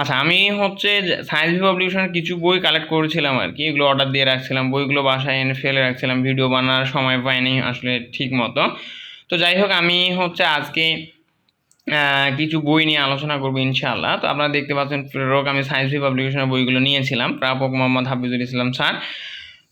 আচ্ছা আমি হচ্ছে সায়েন্স পাবলিকেশনের কিছু বই কালেক্ট করেছিলাম আর কি। এগুলো অর্ডার দিয়ে রাখছিলাম, বইগুলো বাসায় এনে ফেলে রাখছিলাম ভিডিও বানানোর সময় পাইনি আসলে ঠিক মতো। তো যাই হোক, আমি হচ্ছে আজকে কিছু বই নিয়ে আলোচনা করব ইনশাআল্লাহ। তো আপনারা দেখতে পাচ্ছেন, প্রেরক আমি সায়েন্স পাবলিকেশনের বইগুলো নিয়েছিলাম। প্রাপক মোহাম্মদ হাফিজুল ইসলাম স্যার।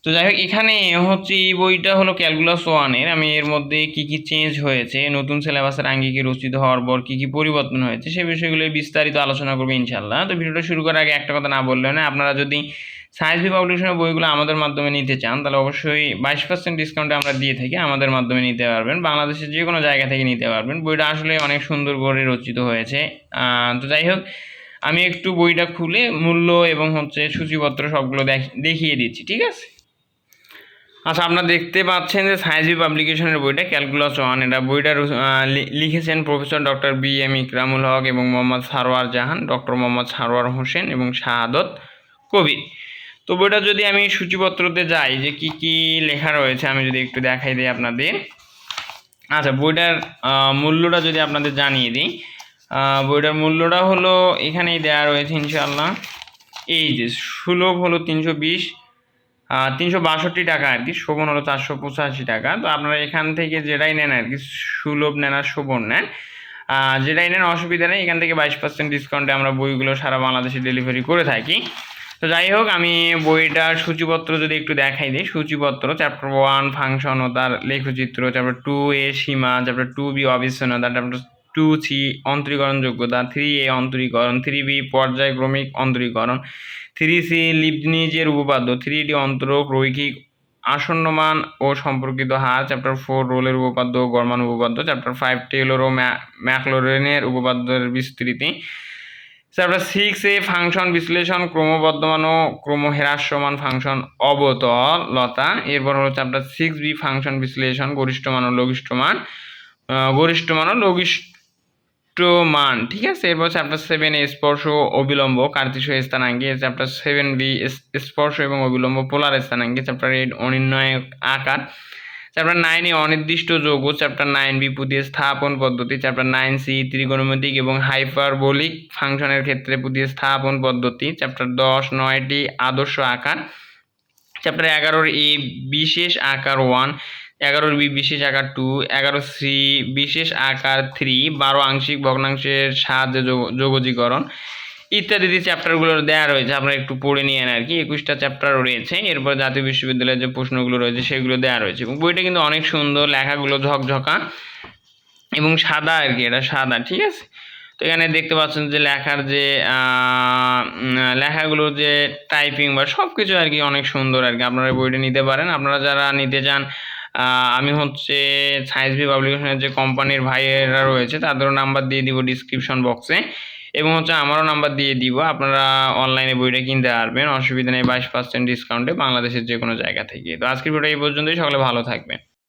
তো যাই হোক, এখানে হচ্ছে এই বইটা হলো ক্যালকুলাস ওয়ানের আমি এর মধ্যে কি কি চেঞ্জ হয়েছে, নতুন সিলেবাসের আঙ্গিকে রচিত হওয়ার পর কী কী পরিবর্তন হয়েছে সেই বিষয়গুলো বিস্তারিত আলোচনা করব ইনশাল্লাহ তো ভিডিওটা শুরু করার আগে একটা কথা না বললে না আপনারা যদি সায়েন্স বি পাবলিকেশনের বইগুলো আমাদের মাধ্যমে নিতে চান, তাহলে অবশ্যই বাইশ পার্সেন্ট ডিসকাউন্টে আমরা দিয়ে থাকি, আমাদের মাধ্যমে নিতে পারবেন। বাংলাদেশের যে কোনো জায়গা থেকে নিতে পারবেন। বইটা আসলে অনেক সুন্দর করে রচিত হয়েছে। তো যাই হোক, আমি একটু বইটা খুলে মূল্য এবং হচ্ছে সূচিপত্র সবগুলো দেখ- দেখিয়ে দিচ্ছি, ঠিক আছে? আচ্ছা আপনারা দেখতে পাচ্ছেন যে সায়েন্স পাবলিকেশনের বইটা, ক্যালকুলাস ওয়ান। এটা বইটা লিখেছেন professor doctor B M Ikramul Haque এবং মোহাম্মদ সারোয়ার জাহান, ডক্টর মোহাম্মদ সারোয়ার হোসেন এবং শাহাদত কবির। তো বইটা যদি আমি সূচিপত্রতে যাই যে কি কি লেখা রয়েছে, আমি যদি একটু দেখাই দিই আপনাদের। আচ্ছা বইটার মূল্যটা যদি আপনাদের জানিয়ে দিই। বইটার মূল্যটা হলো, এখানেই দেওয়া রয়েছে ইনশাআল্লাহ। এই যে, সুলভ হলো তিনশো বিশ তিনশো বাষট্টি টাকা আর কি, শোভন হলো চারশো পঁচাশি টাকা। তো আপনারা এখান থেকে যেটাই নেন আর কি, সুলভ নেন আর শোভন নেন। যেটাই নেন, অসুবিধা নেই। এখান থেকে বাইশ পার্সেন্ট ডিসকাউন্টে আমরা বইগুলো সারা বাংলাদেশে ডেলিভারি করে থাকি। তো যাই হোক, আমি বইটার সূচিপত্র যদি একটু দেখাই দিই, সূচিপত্র চ্যাপ্টার ওয়ান ফাংশন ও তার লেখচিত্র চ্যাপ্টার টু এ সীমা চ্যাপ্টার টু বি অবিচ্ছন্নতা চ্যাপ্টার টু সি অন্তরীকরণ যোগ্যতা থ্রি এ অন্তরীকরণ থ্রি বি পর্যায়ক্রমিক অন্তরীকরণ থ্রি সি লিবনিজের উপপাদ্য থ্রি ডি অন্তরক রৈখিক আসন্নমান ও সম্পর্কিত হার চ্যাপ্টার ফোর রোলের উপপাদ্য গরমান উপপাদ্য চ্যাপ্টার ফাইভ টেলর ও ম্যাকলোরেনের উপপাদ্যের বিস্তৃতি চ্যাপ্টার সিক্স এ ফাংশন বিশ্লেষণ, ক্রমবর্ধমান ও ক্রমহ্রাস্যমান ফাংশন অবতলতা, এরপর হলো চ্যাপ্টার সিক্স বি ফাংশন বিশ্লেষণ গরিষ্ঠ মান ও লঘিষ্ঠ মান ও লঘিষ্ঠ মান, ঠিক আছে? এরপর চ্যাপ্টার সেভেন স্পর্শ অবিলম্ব কার্তিস স্থানাঙ্গে চ্যাপ্টার সেভেন বি স্পর্শ এবং অবিলম্ব পোলার স্থানাঙ্গে চ্যাপ্টার এইট অনির্ণায়ক আকার চ্যাপ্টার নাইনে অনির্দিষ্ট যৌগ চ্যাপ্টার নাইন বি স্থাপন পদ্ধতি চ্যাপ্টার নাইন সি ত্রিকোণমিতিক এবং হাইপারবোলিক ফাংশনের ক্ষেত্রে স্থাপন পদ্ধতি চ্যাপ্টার দশ নয়টি আদর্শ আকার চ্যাপ্টার এগারোর এ বিশেষ আকার ওয়ান এগারোর বি বিশেষ আকার টু এগারো সি বিশেষ আকার থ্রি বারো আংশিক ভগ্নাংশের সাহায্যে যোগ- যোগজীকরণ ইত্যাদি যে চ্যাপ্টারগুলো দেওয়া রয়েছে, আপনারা একটু পড়ে নিয়ে আর কি একুশটা চ্যাপ্টার রয়েছে। এরপর জাতীয় বিশ্ববিদ্যালয়ের যে প্রশ্নগুলো রয়েছে, সেগুলো দেওয়া রয়েছে। এবং বইটা কিন্তু অনেক সুন্দর, লেখাগুলো ঝকঝকা এবং সাদা আর কি এটা সাদা, ঠিক আছে? তো এখানে দেখতে পাচ্ছেন যে লেখার যে লেখাগুলোর যে টাইপিং বা সব কিছু আর কি অনেক সুন্দর আর কি আপনারা বইটা নিতে পারেন। আপনারা যারা নিতে চান আমি হচ্ছে সায়েন্স বি পাবলিকেশনের যে কোম্পানির ভাইয়েরা রয়েছে, তাদেরও নাম্বার দিয়ে দিব ডিসক্রিপশন বক্সে এবং হচ্ছে আমারও নাম্বার দিয়ে দিব, আপনারা অনলাইনে বইটা কিনতে পারবেন। অসুবিধা নেই, বাইশ পার্সেন্ট ডিসকাউন্টে বাংলাদেশের যে কোনো জায়গা থেকে। তো আজকের ভিডিও এই পর্যন্তই, সকলে ভালো থাকবেন।